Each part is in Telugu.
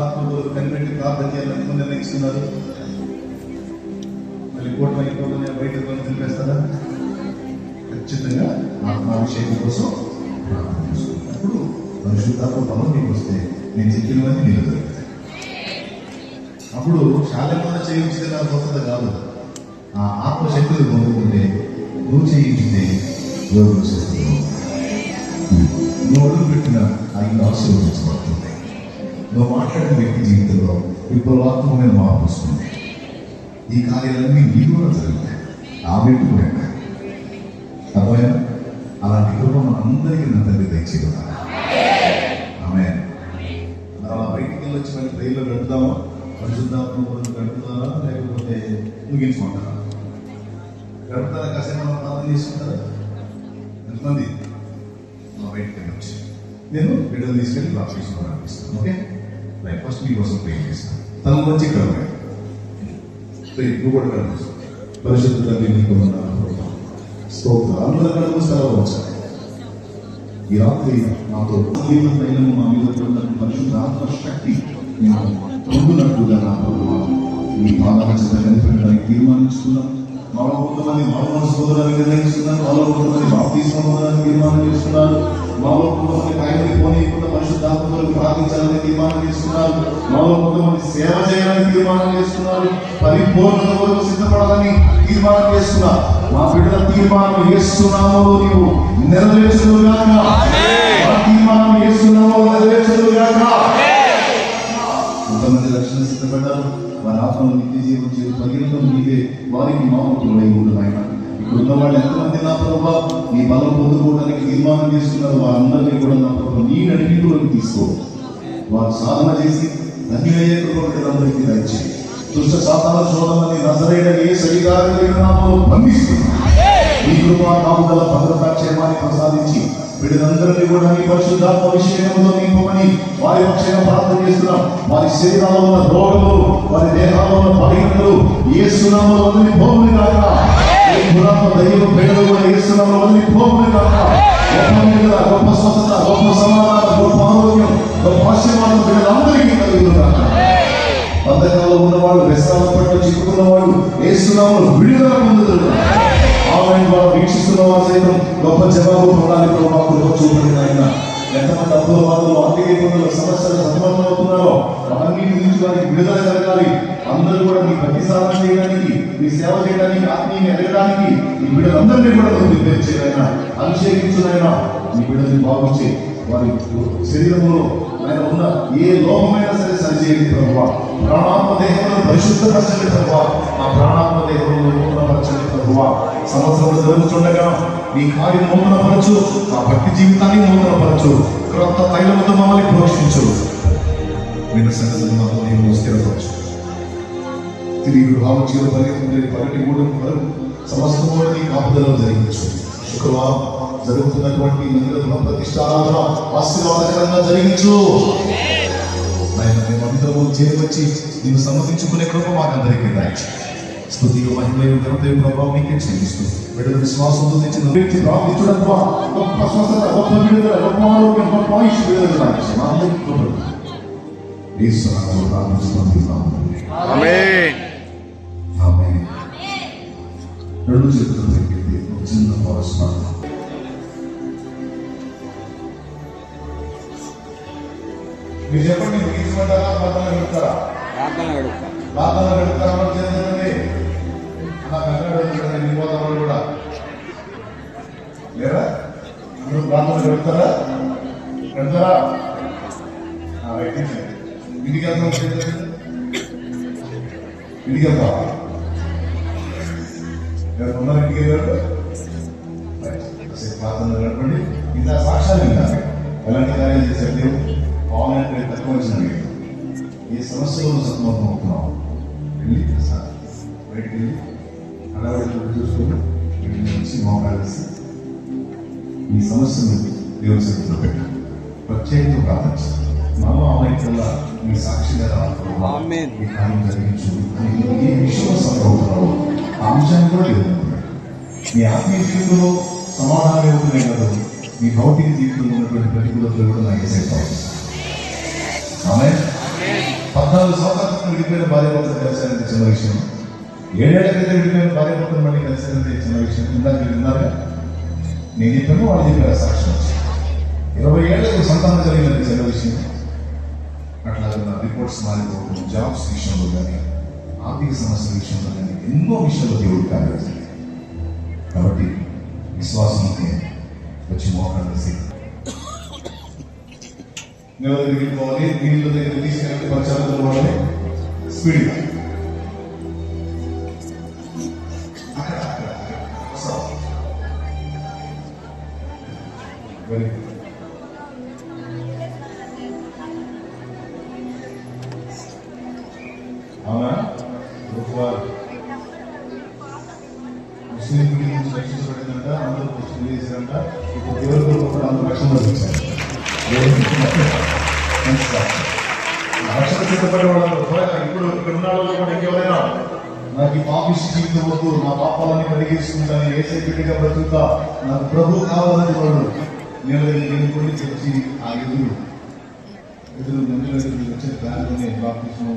పరిశుద్ధాత్మకు కనిపెట్టి ప్రార్థన చేయాలని ముందు నిర్ణయిస్తున్నారు. మళ్ళీ కూటమి అయిపోగానే బయటకు కొని తెలిపేస్తారా? ఖచ్చితంగా ఆత్మాభిషేకం కోసం ప్రార్థన చేసుకోండి. అప్పుడు పరిశుద్ధాత్మ బలం మీకు వస్తే నేను చెప్పినవన్నీ మీకు దొరుకుతాయి అప్పుడు శాలెమ్మ చేయించితే నా కొత్తది కాదు. ఆ ఆత్మశక్తులు పొందుకుంటే నువ్వు చేయించితే యోగులు చేస్తుంది నువ్వు అడుగు పెట్టిన ఆ ఇల్లు ఆశీర్వదించబడుతుంది నువ్వు మాట్లాడిన వ్యక్తి జీవితంలో విప్లవాత్మకమైన మార్పు వస్తుంది. ఈ కార్యాలన్నీ నీ కూడా జరుగుతాయి. ఆ వ్యక్తి కూడా అర్థమైనా అలాంటి కృప మనందరికీ నా తల్లి దయచేయగలరా? ఆమె అలా బయటికి వెళ్ళొచ్చి మళ్ళీ ట్రైన్లో గడుపుదామా? పరిశుద్ధాత్మ గడుపుతారా లేకపోతే ముగించుకుంటారా గడుపుతారా? కాసేపు ప్రార్థన చేసుకుంటారా? ఎంతమంది? మా బయటికి వెళ్ళొచ్చు. నేను బిడ్డలు తీసుకెళ్ళి బాగా తీసుకోవడానికి ఓకే? ఫస్ట్ మీకోసం ప్రే చేస్తాను తను మంచి కలవాలి నువ్వు కూడా కలుపు పరిశుద్ధ నీకు స్తోత్రం అందరూ కలుపు స్థలం వచ్చారు ఈ రాత్రి నాతో జీవన తైలము మా మీద పడిన పరిశుద్ధ ఆత్మ శక్తి నేను నా ప్రభువా. ఈ పాదాల చేత కనిపెట్టడానికి తీర్మానిస్తున్నాం మాలో కొంతమంది మామూలు సోదరాన్ని నిర్ణయిస్తున్నారు మాలో కొంతమంది బాప్తీసం పొందడానికి తీర్మానం చేస్తున్నారు. మాలో కొంతమంది ఆయనకి పోనీయకుండా పరిశుద్ధాత్మలకు ప్రార్థించాలని తీర్మానం చేస్తున్నారు. మామూలు కొంతమంది సేవ చేయాలని తీర్మానం చేస్తున్నారు. పరిపూర్ణత కొరకు సిద్ధపడాలని తీర్మానం చేస్తున్నారు. మా బిడ్డల తీర్మానం చేస్తున్నామో నీవు నెరవేర్చుగాక తీర్మానం చేస్తున్నామో నెరవేర్చుగాక కొంతమంది రక్షణ సిద్ధపడ్డారు. వారి ఆత్మను నిత్య జీవం చేరు పర్యంతం నీవే. వారికి మామూలు ఉండదు ఆయన ఇక్కడ ఉన్న వాళ్ళు ఎంతమంది నా ప్రభా నీ బలం పొందుకోవడానికి తీర్మానం చేస్తున్నారు వారందరినీ కూడా నా ప్రభావ నీ నడిపిలోకి తీసుకో. వారు సాధన చేసి ధన్యులయ్యే కృపకులందరికీ దయచేయి. దుష్ట సాతాన శోధనని నజరైన ఏ సరిగారైన నామలో బంధిస్తున్నా ఈ కృపా కాపుదల భద్రతా క్షేమాన్ని ప్రసాదించి వీళ్ళందరినీ కూడా నీ పరిశుద్ధాత్మ విషయంలో నింపమని వారి పక్షంగా ప్రార్థన చేస్తున్నాం. వారి శరీరాల్లో ఉన్న రోగములు వారి దేహాల్లో ఉన్న బలహీనతలు ఏ సునామలో దయ్యం దైవం బిడ్డలు కూడా ఏ వదిలి పోముని కాక గొప్ప మీద గొప్ప స్వస్థత గొప్ప సమాధానం గొప్ప ఆరోగ్యం గొప్ప ఆశీర్వాదం వీళ్ళందరికీ కలుగుతుంది కాక బద్ధకాల్లో ఉన్నవాళ్ళు వ్యసనాల పట్ల చిక్కుకున్న వాళ్ళు ఏసునామను విడుదల పొందుతున్నారు. ఆమెను ద్వారా వీక్షిస్తున్న వారు సైతం గొప్ప జవాబు పొందాలి ప్రణాళికలో కృప చూపండి ఆయన ఎంతమంది అప్పుల బాధలు ఆర్థిక ఇబ్బందులు సమస్యలు సతమతం అవన్నీ తీర్చడానికి విడుదల జరగాలి అందరూ కూడా మీ ప్రతిసారం చేయడానికి మీ సేవ చేయడానికి ఆత్మీయ ఎదగడానికి ఈ బిడ్డలందరినీ కూడా నువ్వు ప్రిపేర్ చేయరైనా అభిషేకించునైనా మీ బిడ్డల్ని బాగుంచి వారి శరీరంలో ఆయన ఉన్న ఏ లోపమైనా సరే సరిచేయండి ప్రభావ. ప్రాణాత్మ దేహంలో పరిశుద్ధపరచండి ప్రభావ. ఆ ప్రాణాత్మ దేహంలో నూతనపరచండి ప్రభావ. సంవత్సరం జరుగుతుండగా నీ కార్యం నూతనపరచు ఆ భక్తి జీవితాన్ని నూతనపరచు క్రొత్త తైలముతో మమ్మల్ని పోషించు. విన్న సంగతి మా స్థిరపరచు. తిరిగి గృహాలు జీవ పరిగెత్తుకునే పగటి కూడా వరకు సమస్తం కూడా నీ కాపుదలలో జరిగించు. శుక్రవారం జరుగుతున్నటువంటి మందిరంలో ప్రతిష్టారాధన ఆశీర్వాదకరంగా జరిగించు. ఆయన మేమందరము చేరవచ్చి నేను సమర్థించుకునే కృప మాకందరికీ దాయించు స్థుతి మహిళలు ఘనతయు ప్రభావం మీకే చెల్లిస్తూ బిడ్డల విశ్వాసంతో తెచ్చిన వ్యక్తి ప్రార్థించడం ద్వారా గొప్ప స్వస్థత గొప్ప విడుదల గొప్ప ఆరోగ్యం గొప్ప ఆయుష్ విడుదల దాచి మా అందరికీ కృపలు యేసు నామములో ప్రార్థిస్తున్నాము ఆమేన్ రెండు చేతులు పెట్టింది చిన్న పరస్పరం మీరు చెప్పండి ముగించమంటారా ప్రార్థన పెడతారా ప్రార్థన గడుపుతా ప్రార్థన పెడతారా మరి అలా కూడా లేరా అందరూ ప్రార్థన పెడతారా పెడతారా ఆ, రైట్. ఇంటికి ఉన్నారు ప్రార్థన నడపండి ఇంత సాక్ష్యాలు విన్నారు. ఎలాంటి కార్యాలు చేశారు దేవుడు? తక్కువ వచ్చిన ఈ సమస్యలో సతమతం అవుతున్నావు? వెళ్ళి బయటికి వెళ్ళి మోకాలేసి ఈ సమస్యను దేవుని సన్నిధిలో పెట్టాను ప్రత్యేకంగా ప్రార్థించాను మనం అమాయకుల మీ సాక్షిగా రావాలి. ఈ కార్యం జరిగించు. ఏ విషయంలో సంభవుతున్నావు ఆ అంశాన్ని కూడా లేదు మీ ఆత్మీయ జీవితంలో సమాధానం ఇవ్వటమే కాదు? మీ భౌతిక జీవితంలో ఉన్నటువంటి ప్రతికూలతలు కూడా నాకు ఎసైపోతుంది ఆమె పద్నాలుగు సంవత్సరాల క్రితం విడిపోయిన భార్య భర్తలు కలిసారంటే చిన్న విషయం. ఏడేళ్ళ క్రితం విడిపోయిన భార్య భర్తలు మళ్ళీ కలిసారంటే చిన్న విషయం. ఇందాక మీరు విన్నారుగా నేను చెప్పాను వాళ్ళు చెప్పారు సాక్ష్యం. వచ్చి ఇరవై ఏళ్ళకు సంతానం కలిగినది చిన్న విషయం. అట్లాగే నా రిపోర్ట్స్ మారిపోవడం జాబ్స్ విషయంలో కానీ ఆర్థిక సమస్యల విషయంలో కానీ ఎన్నో విషయాల్లో దేవుడు కార్యాలు జరిగాయి. కాబట్టి విశ్వాసం ఉంటే వచ్చి మోకాలు వేసి నీళ్ళ దగ్గరికి పోవాలి నీళ్ళ దగ్గర తీసుకెళ్ళి పరిచాలకులు వాళ్ళని స్పీడ్గా అక్కడ అవునా? ముస్లిం గుడి నుంచి అందరూ చేశారంట ఇప్పుడు దేవుడి కూడా అందరూ రక్షణ రక్షణ సిద్ధపడే వాళ్ళు ఇప్పుడు ఇక్కడ ఉన్న వాళ్ళు కూడా ఇంకెవరైనా? నాకు ఈ పాపిష్టి జీవితం వద్దు. నా పాపాలని కడిగేసుకుంటాను. ఏసై బిడ్డగా బ్రతుకుతా? నాకు ప్రభు కావాలని వాళ్ళు నేను కొన్ని తెచ్చి ఆ ఎదురు ఎదురు మంచి వచ్చే దానిలోనే బాప్తిస్మం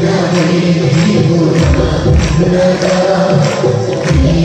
బతికి నీ